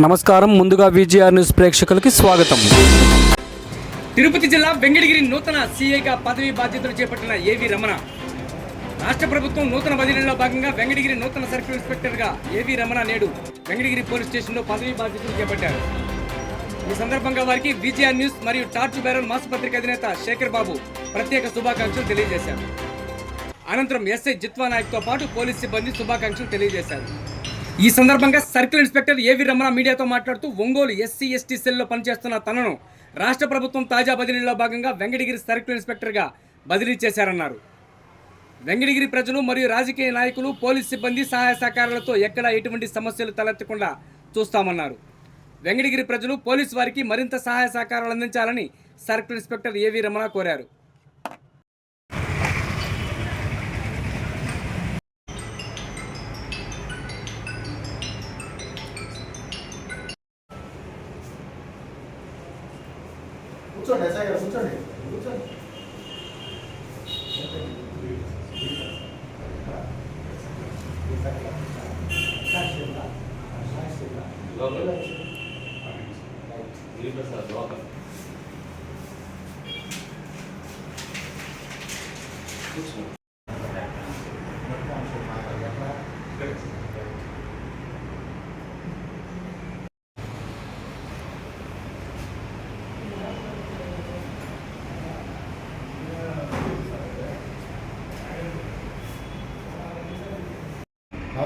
నమస్కారం. ముందుగా VGR news ప్రేక్షకులకి స్వాగతం. తిరుపతి జిల్లా వెంకటగిరి నూతన సీఐగా పదవి బాధ్యతలు చేపట్టిన ఏవి రమణ? రాష్ట్ర ప్రభుత్వం నూతన బదిలీలో భాగంగా వెంకటగిరి నూతన సర్కిల్ ఇన్స్పెక్టర్గా ఏవి రమణ నేడు వెంకటగిరి పోలీస్ స్టేషన్లో పదవి బాధ్యతలు చేపట్టారు. ఈ సందర్భంగా వారికి విజిఆర్ న్యూస్ మరియు టార్చ్ బ్యారల్ మాసపత్రిక అధినేత శేఖర్ బాబు ప్రత్యేక శుభాకాంక్షలు తెలియజేశారు. అనంతరం ఎస్ఐ జిత్వా నాయక్తో పాటు పోలీస్ సిబ్బంది శుభాకాంక్షలు తెలియజేశారు. ఈ సందర్భంగా సర్కిల్ ఇన్స్పెక్టర్ ఏవి రమణ మీడియాతో మాట్లాడుతూ ఒంగోలు ఎస్సీ ఎస్టీ సెల్లో పనిచేస్తున్న తనను రాష్ట్ర ప్రభుత్వం తాజా బదిలీలో భాగంగా వెంకటగిరి సర్కిల్ ఇన్స్పెక్టర్గా బదిలీ చేశారన్నారు. వెంకటగిరి ప్రజలు మరియు రాజకీయ నాయకులు పోలీస్ సిబ్బంది సహాయ సహకారాలతో ఎక్కడా ఎటువంటి సమస్యలు తలెత్తకుండా చూస్తామన్నారు. వెంకటగిరి ప్రజలు పోలీసు వారికి మరింత సహాయ సహకారాలు అందించాలని సర్కిల్ ఇన్స్పెక్టర్ ఏవి రమణ కోరారు. కూర్చోండి ఎస్ఐ గారు కూర్చోండి. కూర్చోండి.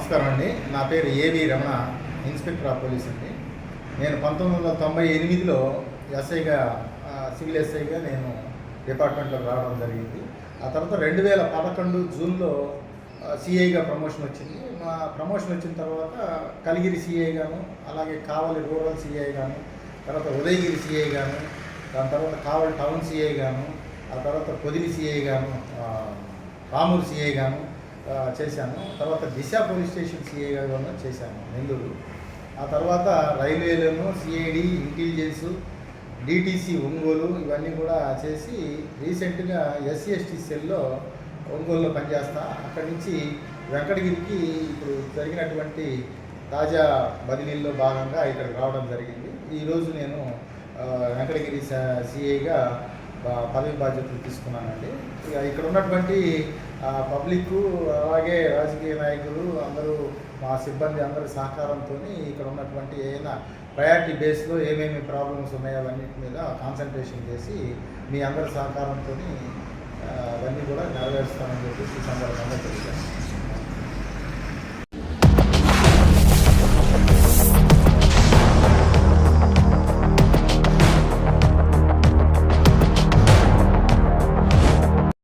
నమస్కారం అండి. నా పేరు ఏవి రమణ ఇన్స్పెక్టర్ ఆఫ్ పోలీస్ అండి. నేను పంతొమ్మిది వందల తొంభై ఎనిమిదిలో ఎస్ఐగా సివిల్ ఎస్ఐగా నేను డిపార్ట్మెంట్లో రావడం జరిగింది. ఆ తర్వాత రెండు వేల పదకొండు జూన్లో సిఐగా ప్రమోషన్ వచ్చింది. మా ప్రమోషన్ వచ్చిన తర్వాత కలిగిరి సిఐ గాను అలాగే కావలి రూరల్ సిఐ గాను తర్వాత ఉదయగిరి సిఐ గాను దాని తర్వాత కావలి టౌన్ సిఐ గాను ఆ తర్వాత పొదిలి సిఐ గాను రామూరు సిఐ గాను చేశాను. తర్వాత దిశ పోలీస్ స్టేషన్ సిఐ కూడా చేశాను నెల్లూరు. ఆ తర్వాత రైల్వేలను సిఐడి ఇంటెలిజెన్స్ డిటీసీ ఒంగోలు ఇవన్నీ కూడా చేసి రీసెంట్గా ఎస్సీ ఎస్టీ సెల్లో ఒంగోలులో పనిచేస్తా. అక్కడి నుంచి వెంకటగిరికి ఇప్పుడు జరిగినటువంటి తాజా బదిలీల్లో భాగంగా ఇక్కడ రావడం జరిగింది. ఈరోజు నేను వెంకటగిరి సిఐగా పదవి బాధ్యతలు తీసుకున్నానండి. ఇక ఇక్కడ ఉన్నటువంటి పబ్లిక్ అలాగే రాజకీయ నాయకులు అందరూ మా సిబ్బంది అందరి సహకారంతో ఇక్కడ ఉన్నటువంటి ఏదైనా ప్రయారిటీ బేస్లో ఏమేమి ప్రాబ్లమ్స్ ఉన్నాయో అవన్నిటి మీద కాన్సన్ట్రేషన్ చేసి మీ అందరి సహకారంతో అవన్నీ కూడా నెరవేరుస్తామని చెప్పేసి ఈ సందర్భంగా తెలియజేస్తాను